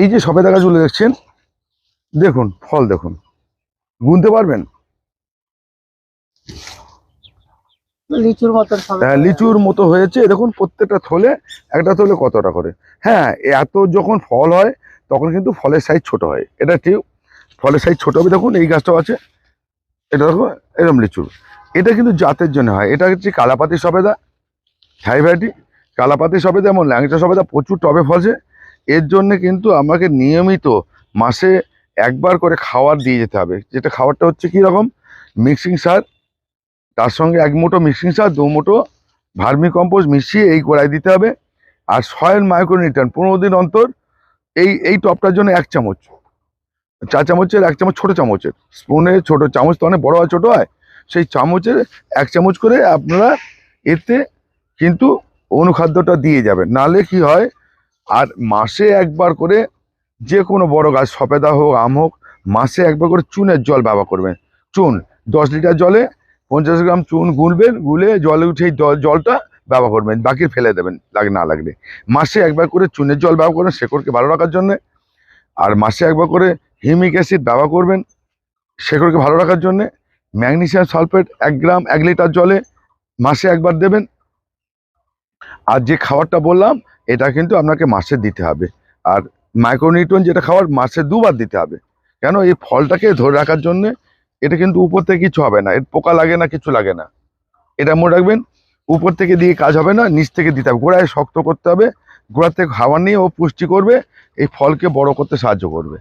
এই যে সবেদা গাছগুলো দেখছেন দেখুন ফল দেখুন। গুনতে পারবেন? লিচুর মতন হ্যাঁ, লিচুর মতো হয়েছে। দেখুন প্রত্যেকটা থলে একটা থলে কতটা করে। হ্যাঁ এত যখন ফল হয় তখন কিন্তু ফলের সাইজ ছোট হয়। এটা ঠিক ফলের সাইজ ছোট হবে। দেখুন এই গাছটাও আছে। এটা দেখো এরকম লিচু। এটা কিন্তু জাতের জন্য হয়। এটা হচ্ছে কালাপাতি সবেদা। হাই ভ্যারাইটি কালাপাতি সবেদা এবং ল্যাংচা সবেদা প্রচুর টবে ফলছে। এর জন্য কিন্তু আমাকে নিয়মিত মাসে একবার করে খাবার দিয়ে যেতে হবে। যেটা খাবারটা হচ্ছে কী রকম? মিক্সিং সার, তার সঙ্গে এক মুঠো মিক্সিং সার, দু মুঠো ভার্মি কম্পোস্ট মিশিয়ে এই গোড়ায় দিতে হবে আর সয়েল মাইক্রোনিউট্রান পনেরো দিন অন্তর এই এই টপটার জন্য এক চামচ চা চামচের, এক চামচ ছোট চামচের। স্পুনে ছোট চামচ তো অনেক বড়ো হয় ছোটো হয়, সেই চামচের এক চামচ করে আপনারা এতে কিন্তু অনুখাদ্যটা দিয়ে যাবেন। নালে কি হয় আর মাসে একবার করে যে কোনো বড় গাছ, সপেদা হোক, আম হোক, মাসে একবার করে চুনের জল ব্যবহার করবেন। চুন, দশ লিটার জলে পঞ্চাশ গ্রাম চুন গুলবেন গুলে জলে উঠে জলটা ব্যবহার করবেন, বাকি ফেলে দেবেন, লাগে না লাগলে। মাসে একবার করে চুনের জল ব্যবহার করবেন, শেকড়কে ভালো রাখার জন্য। আর মাসে একবার করে হিমিক অ্যাসিড ব্যবহার করবেন, শেকড়কে ভালো রাখার জন্য। ম্যাগনেসিয়াম সালফেট এক গ্রাম, এক লিটার জলে মাসে একবার দেবেন। আর যে খাবারটা বললাম এটা কিন্তু আপনাকে মাসে দিতে হবে। আর মাইক্রোনিউট্রন যেটা খাবার মাসে দুবার দিতে হবে। কেন? এই ফলটাকে ধরে রাখার জন্য এটা কিন্তু উপর থেকে কিছু হবে না। এর পোকা লাগে না, কিছু লাগে না। এটা মনে রাখবেন, উপর থেকে দিয়ে কাজ হবে না, নিচ থেকে দিতে হবে। গোড়ায় শক্ত করতে হবে গোড়া থেকে খাবার নিয়ে ও পুষ্টি করবে, এই ফলকে বড় করতে সাহায্য করবে।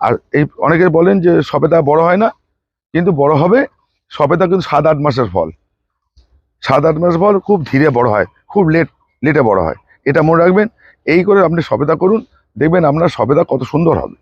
আর এই অনেকে বলেন যে সবেদা বড় হয় না, কিন্তু বড় হবে, সবেদা কিন্তু সাত আট মাসের ফল। সাত আট মাসের ফল খুব ধীরে বড় হয়, খুব লেট, লেটে বড় হয়। এটা মনে রাখবেন এই করে আপনি সবেদা করুন দেখবেন আপনার সবেদা কত সুন্দর হবে।